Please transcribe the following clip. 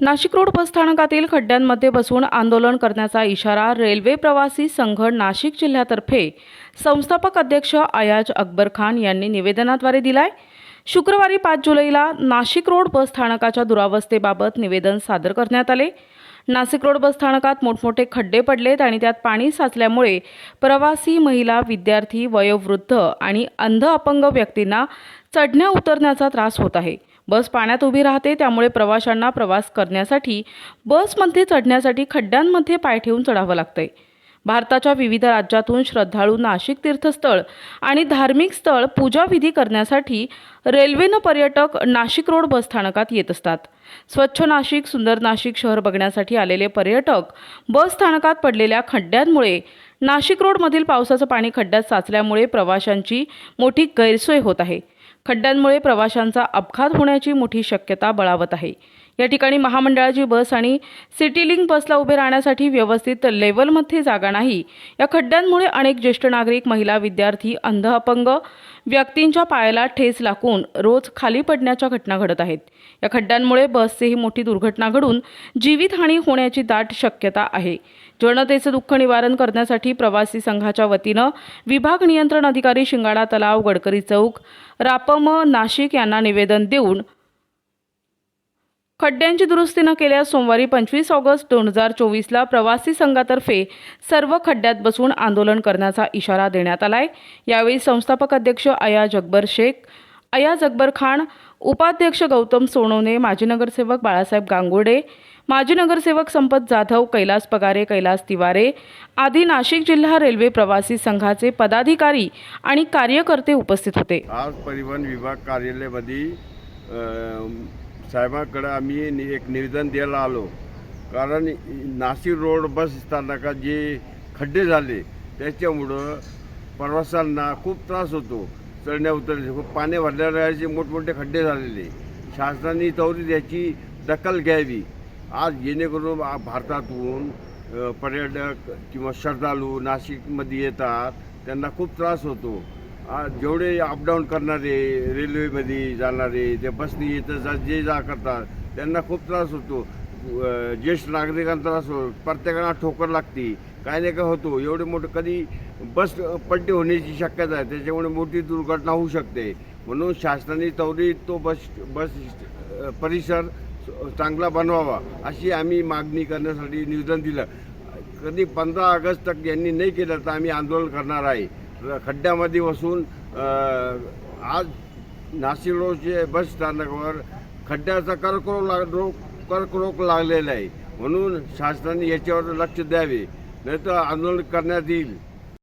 Nashik road बसस्थानकातील खड्ड्यांमध्ये बसून आंदोलन करण्याचा इशारा रेल्वे प्रवासी संघ नाशिक जिल्ह्यातर्फे संस्थापक अध्यक्ष अयाज अकबर खान यांनी निवेदनाद्वारे दिलाय. शुक्रवारी पाच जुलैला नाशिक रोड बसस्थानकाच्या दुरावस्थेबाबत निवेदन सादर करण्यात आले. नाशिक रोड बसस्थानकात मोठमोठे खड्डे पडलेत आणि त्यात पाणी साचल्यामुळे प्रवासी महिला विद्यार्थी वयोवृद्ध आणि अंध अपंग व्यक्तींना चढण्या उतरण्याचा त्रास होत आहे. बस पाण्यात उभी राहते त्यामुळे प्रवाशांना प्रवास करण्यासाठी बसमध्ये चढण्यासाठी खड्ड्यांमध्ये पाय ठेवून चढावं लागतंय. भारताच्या विविध राज्यातून श्रद्धाळू नाशिक तीर्थस्थळ आणि धार्मिक स्थळ पूजाविधी करण्यासाठी रेल्वेनं पर्यटक नाशिक रोड बसस्थानकात येत असतात. स्वच्छ नाशिक सुंदर नाशिक शहर बघण्यासाठी आलेले पर्यटक बस स्थानकात पडलेल्या खड्ड्यांमुळे नाशिक रोडमधील पावसाचं पाणी खड्ड्यात साचल्यामुळे प्रवाशांची मोठी गैरसोय होत आहे. खड्ड्यांमुळे प्रवाशांचा अपघात होण्याची मोठी शक्यता बळावत आहे. या ठिकाणी महामंडळाची बस आणि सिटीलिंक बसला उभे राहण्यासाठी व्यवस्थित लेवलमध्ये जागा नाही. या खड्ड्यांमुळे अनेक ज्येष्ठ नागरिक महिला विद्यार्थी अंध अपंग व्यक्तींच्या पायाला ठेस लागून रोज खाली पडण्याच्या घटना घडत आहेत. या खड्ड्यांमुळे बसचीही मोठी दुर्घटना घडून जीवितहानी होण्याची दाट शक्यता आहे. जनतेचं दुःख निवारण करण्यासाठी प्रवासी संघाच्या वतीनं विभाग नियंत्रण अधिकारी शिंगाडा तलाव गडकरी चौक रापम नाशिक यांना निवेदन देऊन खड्ड्यांची दुरुस्ती न केल्यास सोमवारी पंचवीस ऑगस्ट दोन हजार चोवीसला प्रवासी संघातर्फे सर्व खड्ड्यात बसून आंदोलन करण्याचा इशारा देण्यात आलाय. यावेळी संस्थापक अध्यक्ष अया जगबर शेख अया जगबर खान उपाध्यक्ष गौतम सोनवणे माजी नगरसेवक बाळासाहेब गांगुर्डे माजी नगरसेवक संपत जाधव कैलास पगारे कैलास तिवारे आदी नाशिक जिल्हा रेल्वे प्रवासी संघाचे पदाधिकारी आणि कार्यकर्ते उपस्थित होते. आज परिवहन विभाग कार्यालयामध्ये साहेबांकडं आम्ही नि- एक निवेदन द्यायला आलो. कारण नाशिक रोड बस स्थानकात जे खड्डे झाले त्याच्यामुळं प्रवाशांना खूप त्रास होतो. चढण्या उतरण्याचे खूप पाणी भरल्याचे मोठमोठे खड्डे झालेले. शासनाने त्वरित याची दखल घ्यावी. आज जेणेकरून भारतातून पर्यटक किंवा श्रद्धाळू नाशिकमध्ये येतात त्यांना खूप त्रास होतो. जेवढे अपडाऊन करणारे रेल्वेमध्ये जाणारे ते बसनी येतं जा जे जा करतात त्यांना खूप त्रास होतो. ज्येष्ठ नागरिकांना त्रास होतो. प्रत्येकाला ठोकर लागते. काय नाही काय होतो. एवढे मोठं कधी बस पलटी होण्याची शक्यता आहे. त्याच्यामुळे मोठी दुर्घटना होऊ शकते. म्हणून शासनाने त्वरित तो बस बस परिसर चांगला बनवावा अशी आम्ही मागणी करण्यासाठी निवेदन दिलं. कधी पंधरा ऑगस्ट तक यांनी नाही केलं तर आम्ही आंदोलन करणार आहे. खड्ड्यामध्ये बसून आज नाशिक रोडचे बस स्थानकावर खड्ड्याचा कर्करोग लाग रोग कर्करोग लागलेला आहे. म्हणून शासनाने याच्यावर लक्ष द्यावे. नाही तर आंदोलन करण्यात येईल.